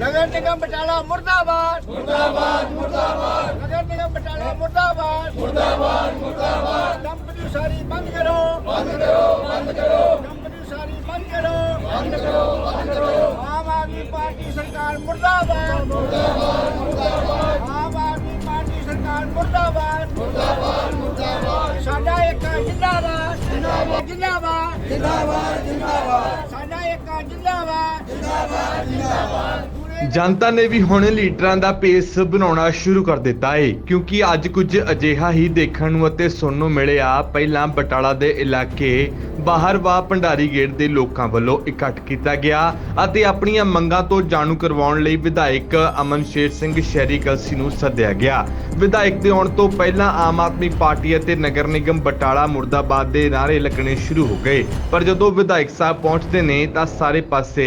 ਨਗਰ ਨਿਗਮ ਬਟਾਲਾ ਮੁਰਦਾਬਾਦ। ਮੁਰਦਾਬਾਦ ਮੁਰਦਾਬਾਦ। ਨਗਰ ਨਿਗਮ ਬਟਾਲਾ ਮੁਰਦਾਬਾਦ। ਮੁਰਦਾਬਾਦ ਮੁਰਦਾਬਾਦ। ਕੰਪਨੀ ਸਾਰੀ ਬੰਦ ਕਰੋ। ਬੰਦ ਕਰੋ ਬੰਦ ਕਰੋ। ਕੰਪਨੀ ਸਾਰੀ ਬੰਦ ਕਰੋ। ਬੰਦ ਕਰੋ ਬੰਦ ਕਰੋ। ਆਮ ਆਦਮੀ ਪਾਰਟੀ ਸਰਕਾਰ ਮੁਰਦਾਬਾਦ। ਮੁਰਦਾਬਾਦ ਮੁਰਦਾਬਾਦ। ਆਮ ਆਦਮੀ ਪਾਰਟੀ ਸਰਕਾਰ ਮੁਰਦਾਬਾਦ। ਮੁਰਦਾਬਾਦ ਮੁਰਦਾਬਾਦ। ਸਾਡਾ ਇੱਕ ਜਿੰਦਾਬਾਦ। ਜਿੰਦਾਬਾਦ। ਜਿੰਦਾਬਾਦ। ਜਿੰਦਾਬਾਦ ਜਿੰਦਾਬਾਦ। ਸਾਡਾ ਇੱਕ ਜਿੰਦਾਬਾਦ। ਜਿੰਦਾਬਾਦ ਜਿੰਦਾਬਾਦ। ਜਨਤਾ ਨੇ ਵੀ ਹੁਣ ਲੀਡਰਾਂ ਦਾ ਪੇਸ ਬਣਾਉਣਾ ਸ਼ੁਰੂ ਕਰ ਦਿੱਤਾ ਏ, ਕਿਉਂਕਿ ਅੱਜ ਕੁਝ ਅਜਿਹਾ ਹੀ ਦੇਖਣ ਨੂੰ ਅਤੇ ਸੁਣਨ ਨੂੰ ਮਿਲਿਆ। ਪਹਿਲਾਂ ਬਟਾਲਾ ਦੇ ਇਲਾਕੇ ਬਾਹਰਵਾ ਭੰਡਾਰੀ ਗੇਟ ਦੇ ਲੋਕਾਂ ਵੱਲੋਂ ਇਕੱਠ ਕੀਤਾ ਗਿਆ ਅਤੇ ਆਪਣੀਆਂ ਮੰਗਾਂ ਤੋਂ ਜਾਣੂ ਕਰਵਾਉਣ ਲਈ ਵਿਧਾਇਕ ਅਮਨਸ਼ੇਰ ਸਿੰਘ ਸ਼ਹਿਰੀ ਕਲਸੀ ਨੂੰ ਸੱਦਿਆ ਗਿਆ। ਵਿਧਾਇਕ ਦੇ ਆਉਣ ਤੋਂ ਪਹਿਲਾਂ ਆਮ ਆਦਮੀ ਪਾਰਟੀ ਅਤੇ ਨਗਰ ਨਿਗਮ ਬਟਾਲਾ, ਮੁਰਦਾਬਾਦ ਦੇ ਨਾਅਰੇ ਲੱਗਣੇ ਸ਼ੁਰੂ ਹੋ ਗਏ। ਪਰ ਜਦੋਂ ਵਿਧਾਇਕ ਸਾਹਿਬ ਪਹੁੰਚਦੇ ਨੇ ਤਾਂ ਸਾਰੇ ਪਾਸੇ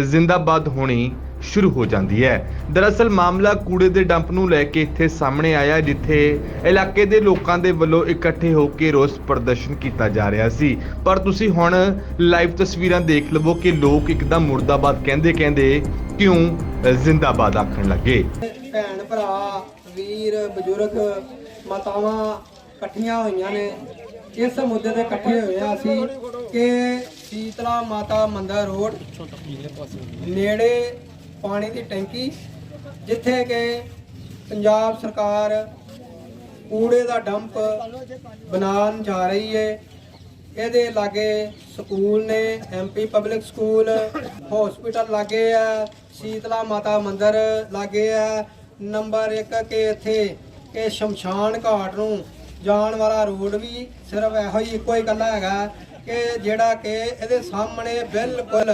ਜ਼ਿੰਦਾਬਾਦ ਹੋਣੀ ਸ਼ੁਰੂ ਹੋ ਜਾਂਦੀ ਹੈ। ਦਰਅਸਲ ਮਾਮਲਾ ਕੂੜੇ ਦੇ ਡੰਪ ਨੂੰ ਲੈ ਕੇ ਇੱਥੇ ਸਾਹਮਣੇ ਆਇਆ, ਜਿੱਥੇ ਇਲਾਕੇ ਦੇ ਲੋਕਾਂ ਦੇ ਵੱਲੋਂ ਇਕੱਠੇ ਹੋ ਕੇ ਰੋਸ ਪ੍ਰਦਰਸ਼ਨ ਕੀਤਾ ਜਾ ਰਿਹਾ ਸੀ। ਪਰ ਤੁਸੀਂ ਹੁਣ ਲਾਈਵ ਤਸਵੀਰਾਂ ਦੇਖ ਲਵੋ ਕਿ ਲੋਕ ਇੱਕਦਮ ਮੁਰਦਾਬਾਦ ਕਹਿੰਦੇ ਕਹਿੰਦੇ ਕਿਉਂ ਜ਼ਿੰਦਾਬਾਦ ਆਖਣ ਲੱਗੇ। ਭੈਣ, ਭਰਾ, ਵੀਰ, ਬਜ਼ੁਰਗ, ਮਾਤਾਵਾਂ ਇਕੱਠੀਆਂ ਹੋਈਆਂ ਨੇ। ਇਸ ਮੁੱਦੇ ਤੇ ਇਕੱਠੇ ਹੋਏ ਆ ਅਸੀਂ ਕਿ ਸੀਤਲਾ ਮਾਤਾ ਮੰਦਰ ਰੋਡ ਨੇੜੇ ਪਾਣੀ ਦੀ ਟੈਂਕੀ, ਜਿੱਥੇ ਕਿ ਪੰਜਾਬ ਸਰਕਾਰ ਕੂੜੇ ਦਾ ਡੰਪ ਬਣਾਉਣ ਜਾ ਰਹੀ ਹੈ ਇਹਦੇ ਲਾਗੇ ਸਕੂਲ ਨੇ ਐਮਪੀ ਪਬਲਿਕ ਸਕੂਲ ਹਸਪੀਟਲ ਲਾਗੇ ਆ, ਸੀਤਲਾ ਮਾਤਾ ਮੰਦਿਰ ਲਾਗੇ ਆ। ਨੰਬਰ 1 ਕਿ ਇੱਥੇ ਕਿ ਸ਼ਮਸ਼ਾਨ ਘਾਟ ਨੂੰ ਜਾਣ ਵਾਲਾ ਰੋਡ ਵੀ ਸਿਰਫ ਇਹੋ ਹੀ ਇੱਕੋ ਹੀ ਇਕੱਲਾ ਹੈਗਾ ਕਿ ਜਿਹੜਾ ਕਿ ਇਹਦੇ ਸਾਹਮਣੇ ਬਿਲਕੁਲ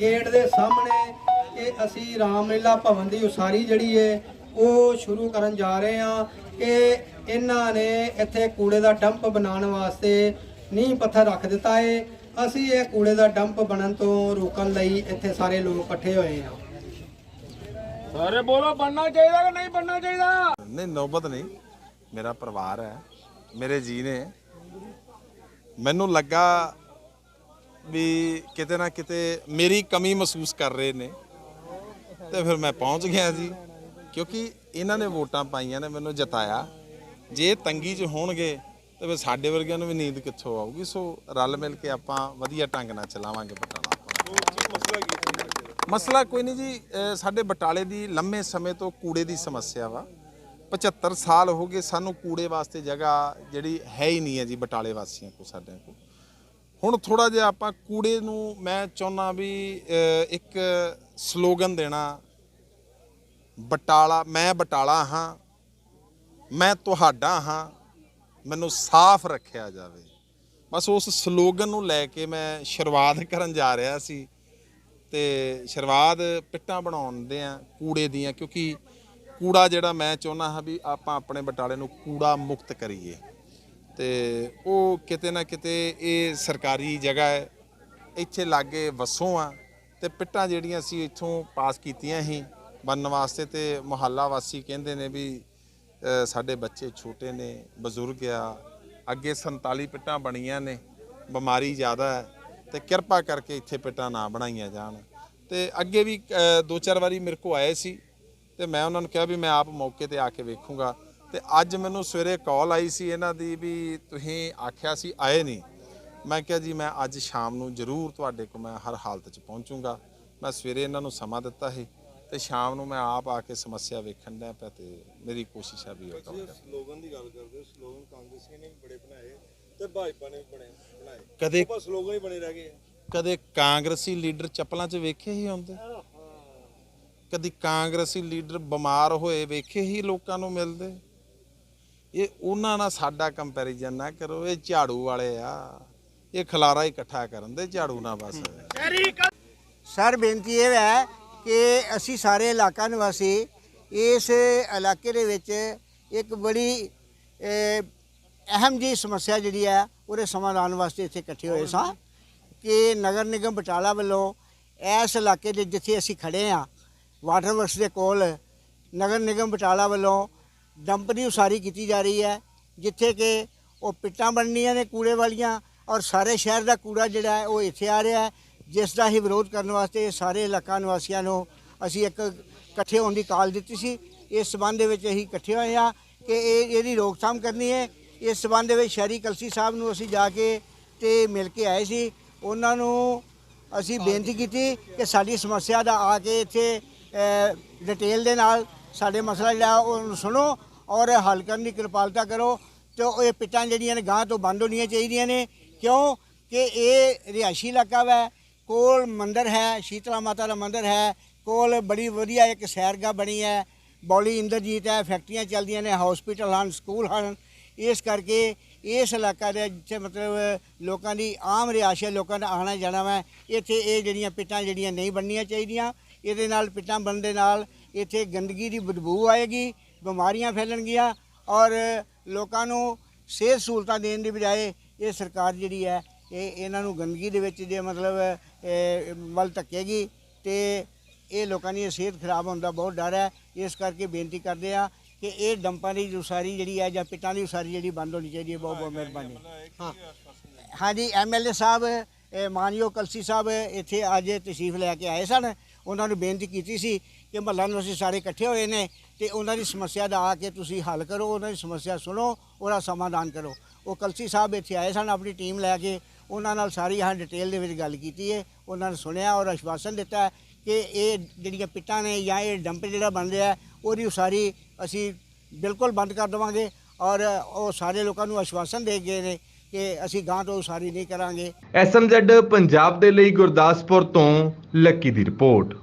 ਗੇਟ ਦੇ ਸਾਹਮਣੇ ਕਿ ਅਸੀਂ ਰਾਮਲੀਲਾ ਭਵਨ ਦੀ ਉਸਾਰੀ ਜਿਹੜੀ ਹੈ ਉਹ ਸ਼ੁਰੂ ਕਰਨ ਜਾ ਰਹੇ ਹਾਂ ਕਿ ਇਹਨਾਂ ਨੇ ਇੱਥੇ ਕੂੜੇ ਦਾ ਡੰਪ ਬਣਾਉਣ ਵਾਸਤੇ ਨੀਂਹ ਪੱਥਰ ਰੱਖ ਦਿੱਤਾ ਹੈ ਅਸੀਂ ਇਹ ਕੂੜੇ ਦਾ ਡੰਪ ਬਣਨ ਤੋਂ ਰੋਕਣ ਲਈ ਇੱਥੇ ਸਾਰੇ ਲੋਕ ਇਕੱਠੇ ਹੋਏ ਹਾਂ। ਸਾਰੇ ਬੋਲੋ ਬਣਨਾ ਚਾਹੀਦਾ ਕਿ ਨਹੀਂ ਬਣਨਾ ਚਾਹੀਦਾ? ਨਹੀਂ ਨੌਬਤ ਨਹੀਂ। ਮੇਰਾ ਪਰਿਵਾਰ ਹੈ ਮੇਰੇ ਜੀ ਨੇ। ਮੈਨੂੰ ਲੱਗਾ ਵੀ ਕਿਤੇ ਨਾ ਕਿਤੇ ਮੇਰੀ ਕਮੀ ਮਹਿਸੂਸ ਕਰ ਰਹੇ ਨੇ। ਤੇ ਫਿਰ ਮੈਂ ਪਹੁੰਚ ਗਿਆ ਜੀ। ਕਿਉਂਕਿ ਇਹਨਾਂ ਨੇ ਵੋਟਾਂ ਪਾਈਆਂ ਨੇ, ਮੈਨੂੰ ਜਿਤਾਇਆ। ਜੇ ਤੰਗੀ 'ਚ ਹੋਣਗੇ, ਤੇ ਫਿਰ ਸਾਡੇ ਵਰਗਿਆਂ ਨੂੰ ਵੀ ਨੀਂਦ ਕਿੱਥੋਂ ਆਊਗੀ? ਸੋ ਰਲ ਮਿਲ ਕੇ ਆਪਾਂ ਵਧੀਆ ਢੰਗ ਨਾਲ ਚਲਾਵਾਂਗੇ ਬਟਾਲਾ। ਮਸਲਾ ਕੋਈ ਨਹੀਂ ਜੀ ਸਾਡੇ ਬਟਾਲੇ ਦੀ ਲੰਮੇ ਸਮੇਂ ਤੋਂ ਕੂੜੇ ਦੀ ਸਮੱਸਿਆ ਵਾ। 75 ਸਾਲ ਹੋ ਗਏ ਸਾਨੂੰ ਕੂੜੇ ਵਾਸਤੇ ਜਗ੍ਹਾ ਜਿਹੜੀ ਹੈ ਹੀ ਨਹੀਂ ਹੈ ਜੀ ਬਟਾਲੇ ਵਾਸੀਆਂ ਕੋ ਸਾਡੇ ਕੋਲ। ਹੁਣ ਥੋੜਾ ਜਿਹਾ ਆਪਾਂ ਕੂੜੇ ਨੂੰ ਮੈਂ ਚਾਹੁੰਦਾ ਵੀ ਇੱਕ ਸਲੋਗਨ ਦੇਣਾ। ਬਟਾਲਾ, ਮੈਂ ਬਟਾਲਾ ਹਾਂ, ਮੈਂ ਤੁਹਾਡਾ ਹਾਂ, ਮੈਨੂੰ ਸਾਫ਼ ਰੱਖਿਆ ਜਾਵੇ। ਬਸ ਉਸ ਸਲੋਗਨ ਨੂੰ ਲੈ ਕੇ ਮੈਂ ਸ਼ੁਰੂਆਤ ਕਰਨ ਜਾ ਰਿਹਾ ਸੀ ਤੇ ਸ਼ੁਰੂਆਤ ਪਿੱਟਾਂ ਬਣਾਉਣ ਦੇ ਆ, ਕੂੜੇ ਦੀਆਂ, ਕਿਉਂਕਿ ਕੂੜਾ ਜਿਹੜਾ ਮੈਂ ਚਾਹੁੰਦਾ ਹਾਂ ਵੀ ਆਪਾਂ ਆਪਣੇ ਬਟਾਲੇ ਨੂੰ ਕੂੜਾ ਮੁਕਤ ਕਰੀਏ। ਤੇ ਉਹ ਕਿਤੇ ਨਾ ਕਿਤੇ ਇਹ ਸਰਕਾਰੀ ਜਗ੍ਹਾ ਹੈ। ਇੱਥੇ ਲਾਗੇ ਵਸੋਂ ਆ ਤੇ ਪਿੱਟਾਂ ਜਿਹੜੀਆਂ ਸੀ ਇੱਥੋਂ ਪਾਸ ਕੀਤੀਆਂ ਸੀ। ਬੰਨ ਵਾਸਤੇ ਤੇ ਮੁਹੱਲਾ ਵਾਸੀ ਕਹਿੰਦੇ ਨੇ ਵੀ ਸਾਡੇ ਬੱਚੇ ਛੋਟੇ ਨੇ, ਬਜ਼ੁਰਗ ਆ, ਅੱਗੇ 47 ਪਿੱਟਾਂ ਬਣੀਆਂ ਨੇ, ਬਿਮਾਰੀ ਜ਼ਿਆਦਾ ਹੈ ਤੇ ਕਿਰਪਾ ਕਰਕੇ ਇੱਥੇ ਪਿੱਟਾਂ ਨਾ ਬਣਾਈਆਂ ਜਾਣ। ਤੇ ਅੱਗੇ ਵੀ ਦੋ ਚਾਰ ਵਾਰੀ ਮੇਰੇ ਕੋ ਆਏ ਸੀ ਤੇ ਮੈਂ ਉਹਨਾਂ ਨੂੰ ਕਿਹਾ ਵੀ ਮੈਂ ਆਪ ਮੌਕੇ ਤੇ ਆ ਕੇ ਵੇਖੂੰਗਾ। ਤੇ ਅੱਜ ਮੈਨੂੰ ਸਵੇਰੇ ਕਾਲ ਆਈ ਸੀ ਇਹਨਾਂ ਦੀ ਵੀ ਤੁਸੀਂ ਆਖਿਆ ਸੀ ਆਏ ਨਹੀਂ। ਮੈਂ ਕਿਹਾ ਜੀ ਮੈਂ ਅੱਜ ਸ਼ਾਮ ਨੂੰ ਜ਼ਰੂਰ ਤੁਹਾਡੇ ਕੋਲ ਮੈਂ ਹਰ ਹਾਲਤ 'ਚ ਪਹੁੰਚੂੰਗਾ। ਮੈਂ ਸਵੇਰੇ ਇਹਨਾਂ ਨੂੰ ਸਮਾਂ ਦਿੱਤਾ ਸੀ ਤੇ ਸ਼ਾਮ ਨੂੰ ਮੈਂ ਆਪ ਆ ਕੇ ਸਮੱਸਿਆ ਵੇਖਣ ਦਾ ਪਿਆ ਤੇ ਮੇਰੀ ਕੋਸ਼ਿਸ਼ ਹੈ ਵੀ ਉਹ ਕਰਾਂ। ਸਲੋਗਨ ਦੀ ਗੱਲ ਕਰਦੇ ਹੋ ਸਲੋਗਨ ਕਾਂਗਰਸੀਆਂ ਨੇ ਵੀ ਬੜੇ ਬਣਾਏ ਤੇ ਭਾਜਪਾ ਨੇ ਵੀ ਬਣੇ ਬਣਾਏ। ਕਦੇ ਪਰ ਸਲੋਗਨ ਹੀ ਬਣੇ ਰਹਿ ਗਏ ਆ। ਕਦੇ ਕਾਂਗਰਸੀ ਲੀਡਰ ਚੱਪਲਾਂ 'ਚ ਵੇਖੇ ਹੀ ਹੁੰਦੇ? ਕਦੀ ਕਾਂਗਰਸੀ ਲੀਡਰ ਬਿਮਾਰ ਹੋਏ ਵੇਖੇ ਹੀ ਲੋਕਾਂ ਨੂੰ ਮਿਲਦੇ? ਇਹ ਉਹਨਾਂ ਨਾਲ ਸਾਡਾ ਕੰਪੈਰੀਜ਼ਨ ਨਾ ਕਰੋ, ਇਹ ਝਾੜੂ ਵਾਲੇ ਆ। ਇਹ ਖਲਾਰਾ ਇਕੱਠਾ ਕਰਨ ਦੇ, ਝਾੜੂ ਨਾਲ ਬਸ। ਸਰ, ਬੇਨਤੀ ਇਹ ਹੈ ਕਿ ਅਸੀਂ ਸਾਰੇ ਇਲਾਕਾ ਨਿਵਾਸੀ ਇਸ ਇਲਾਕੇ ਦੇ ਵਿੱਚ ਇੱਕ ਬੜੀ ਅਹਿਮ ਜੀ ਸਮੱਸਿਆ ਜਿਹੜੀ ਹੈ, ਉਹਦੇ ਸਮਾਧਾਨ ਵਾਸਤੇ ਇੱਥੇ ਇਕੱਠੇ ਹੋਏ ਸਾਂ ਕਿ ਨਗਰ ਨਿਗਮ ਬਟਾਲਾ ਵੱਲੋਂ ਇਸ ਇਲਾਕੇ ਦੇ ਜਿੱਥੇ ਅਸੀਂ ਖੜੇ ਆ ਵਾਟਰ ਵਰਕਸ ਦੇ ਕੋਲ ਨਗਰ ਨਿਗਮ ਬਟਾਲਾ ਵੱਲੋਂ ਡੰਪ ਦੀ ਉਸਾਰੀ ਕੀਤੀ ਜਾ ਰਹੀ ਹੈ, ਜਿੱਥੇ ਕਿ ਉਹ ਪਿੱਟਾਂ ਬਣਨੀਆਂ ਨੇ ਕੂੜੇ ਵਾਲੀਆਂ ਔਰ ਸਾਰੇ ਸ਼ਹਿਰ ਦਾ ਕੂੜਾ ਜਿਹੜਾ ਹੈ ਉਹ ਇੱਥੇ ਆ ਰਿਹਾ ਹੈ, ਜਿਸ ਦਾ ਹੀ ਵਿਰੋਧ ਕਰਨ ਵਾਸਤੇ ਸਾਰੇ ਇਲਾਕਾ ਨਿਵਾਸੀਆਂ ਨੂੰ ਅਸੀਂ ਇੱਕ ਇਕੱਠੇ ਹੋਣ ਦੀ ਕਾਲ ਦਿੱਤੀ ਸੀ। ਇਸ ਸਬੰਧ ਦੇ ਵਿੱਚ ਅਸੀਂ ਇਕੱਠੇ ਹੋਏ ਆ ਕਿ ਇਹ ਇਹਦੀ ਰੋਕਥਾਮ ਕਰਨੀ ਹੈ। ਇਸ ਸਬੰਧ ਦੇ ਵਿੱਚ ਸ਼ਹਿਰੀ ਕਲਸੀ ਸਾਹਿਬ ਨੂੰ ਅਸੀਂ ਜਾ ਕੇ ਤੇ ਮਿਲ ਕੇ ਆਏ ਸੀ। ਉਹਨਾਂ ਨੂੰ ਅਸੀਂ ਬੇਨਤੀ ਕੀਤੀ ਕਿ ਸਾਡੀ ਸਮੱਸਿਆ ਦਾ ਆ ਕੇ ਇੱਥੇ ਡਿਟੇਲ ਦੇ ਨਾਲ ਸਾਡੇ ਮਸਲਾ ਜਿਹੜਾ ਉਹਨੂੰ ਸੁਣੋ ਔਰ ਹੱਲ ਕਰਨ ਦੀ ਕਿਰਪਾਲਤਾ ਕਰੋ ਤੇ ਉਹ ਇਹ ਪਿੱਟਾਂ ਜਿਹੜੀਆਂ ਨੇ ਗਾਂ ਤੋਂ ਬੰਦ ਹੋਣੀਆਂ ਚਾਹੀਦੀਆਂ ਨੇ। ਕਿਉਂ? ਕਿ ਇਹ ਰਿਹਾਇਸ਼ੀ ਇਲਾਕਾ ਵਾ, ਕੋਲ ਮੰਦਿਰ ਹੈ, ਸ਼ੀਤਲਾ ਮਾਤਾ ਦਾ ਮੰਦਿਰ ਹੈ, ਕੋਲ ਬੜੀ ਵਧੀਆ ਇੱਕ ਸੈਰਗਾਹ ਬਣੀ ਹੈ। ਬੌਲੀ ਇੰਦਰਜੀਤ ਹੈ, ਫੈਕਟਰੀਆਂ ਚੱਲਦੀਆਂ ਨੇ ਹਸਪੀਟਲ ਹਨ ਸਕੂਲ ਹਨ। ਇਸ ਕਰਕੇ ਇਸ ਇਲਾਕਾ ਦੇ ਜਿੱਥੇ ਮਤਲਬ ਲੋਕਾਂ ਦੀ ਆਮ ਰਿਹਾਇਸ਼ ਹੈ, ਲੋਕਾਂ ਦਾ ਆਉਣਾ ਜਾਣਾ ਵਾ। ਇੱਥੇ ਇਹ ਜਿਹੜੀਆਂ ਪਿੱਟਾਂ ਜਿਹੜੀਆਂ ਨਹੀਂ ਬਣਨੀਆਂ ਚਾਹੀਦੀਆਂ, ਇਹਦੇ ਨਾਲ ਪਿੱਟਾਂ ਬਣਨ ਦੇ ਨਾਲ ਇੱਥੇ ਗੰਦਗੀ ਦੀ ਬਦਬੂ ਆਏਗੀ ਬਿਮਾਰੀਆਂ ਫੈਲਣਗੀਆਂ ਔਰ ਲੋਕਾਂ ਨੂੰ ਸਿਹਤ ਸਹੂਲਤਾਂ ਦੇਣ ਦੀ ਬਜਾਏ ਇਹ ਸਰਕਾਰ ਜਿਹੜੀ ਹੈ ਇਹ ਇਹਨਾਂ ਨੂੰ ਗੰਦਗੀ ਦੇ ਵਿੱਚ ਜੇ ਮਤਲਬ ਇਹ, ਵੱਲ ਧੱਕੇਗੀ ਤੇ ਇਹ ਲੋਕਾਂ ਦੀ ਸਿਹਤ ਖਰਾਬ ਹੋਣ ਦਾ ਬਹੁਤ ਡਰ ਹੈ। ਇਸ ਕਰਕੇ ਬੇਨਤੀ ਕਰਦੇ ਆ ਕਿ ਇਹ ਡੰਪਾਂ ਦੀ ਉਸਾਰੀ ਜਿਹੜੀ ਹੈ ਜਾਂ ਪਿੱਟਾਂ ਦੀ ਉਸਾਰੀ ਜਿਹੜੀ ਬੰਦ ਹੋਣੀ ਚਾਹੀਦੀ ਹੈ ਬਹੁਤ ਬਹੁਤ ਮਿਹਰਬਾਨੀ। ਹਾਂ। ਹਾਂਜੀ ਐਮਐਲਏ ਸਾਹਿਬ ਮਾਨਯੋਗ ਕਲਸੀ ਸਾਹਿਬ ਇੱਥੇ ਅੱਜ ਤਸ਼ਰੀਫ ਲੈ ਕੇ ਆਏ ਸਨ। ਉਹਨਾਂ ਨੂੰ ਬੇਨਤੀ ਕੀਤੀ ਸੀ ਕਿ ਮਹੱਲਾ ਨੂੰ ਅਸੀਂ ਸਾਰੇ ਇਕੱਠੇ ਹੋਏ ਨੇ ਤੇ ਉਹਨਾਂ ਦੀ ਸਮੱਸਿਆ ਦਾ ਆ ਕੇ ਤੁਸੀਂ ਹੱਲ ਕਰੋ, ਉਹਨਾਂ ਦੀ ਸਮੱਸਿਆ ਸੁਣੋ, ਉਹਦਾ ਸਮਾਧਾਨ ਕਰੋ। ਉਹ ਕਲਸੀ ਸਾਹਿਬ ਇੱਥੇ ਆਏ ਸਨ, ਆਪਣੀ ਟੀਮ ਲੈ ਕੇ ਉਹਨਾਂ ਨਾਲ ਸਾਰੀ ਹਾਂ ਡਿਟੇਲ ਦੇ ਵਿੱਚ ਗੱਲ ਕੀਤੀ ਹੈ। ਉਹਨਾਂ ਨੇ ਸੁਣਿਆ ਔਰ ਆਸ਼ਵਾਸਨ ਦਿੱਤਾ ਕਿ ਇਹ ਜਿਹੜੀਆਂ ਪਿੱਟਾਂ ਨੇ ਜਾਂ ਇਹ ਡੰਪ ਜਿਹੜਾ ਬਣ ਰਿਹਾ ਉਹਦੀ ਉਸਾਰੀ ਅਸੀਂ ਬਿਲਕੁਲ ਬੰਦ ਕਰ ਦੇਵਾਂਗੇ ਔਰ ਉਹ ਸਾਰੇ ਲੋਕਾਂ ਨੂੰ ਆਸ਼ਵਾਸਨ ਦੇ ਗਏ ਨੇ ਕਿ ਅਸੀਂ ਗਾਂ ਤੋਂ ਉਸਾਰੀ ਨਹੀਂ ਕਰਾਂਗੇ। ਐਸਐਮਜ਼ੈਡ ਪੰਜਾਬ ਦੇ ਲਈ ਗੁਰਦਾਸਪੁਰ ਤੋਂ ਲੱਕੀ ਦੀ ਰਿਪੋਰਟ।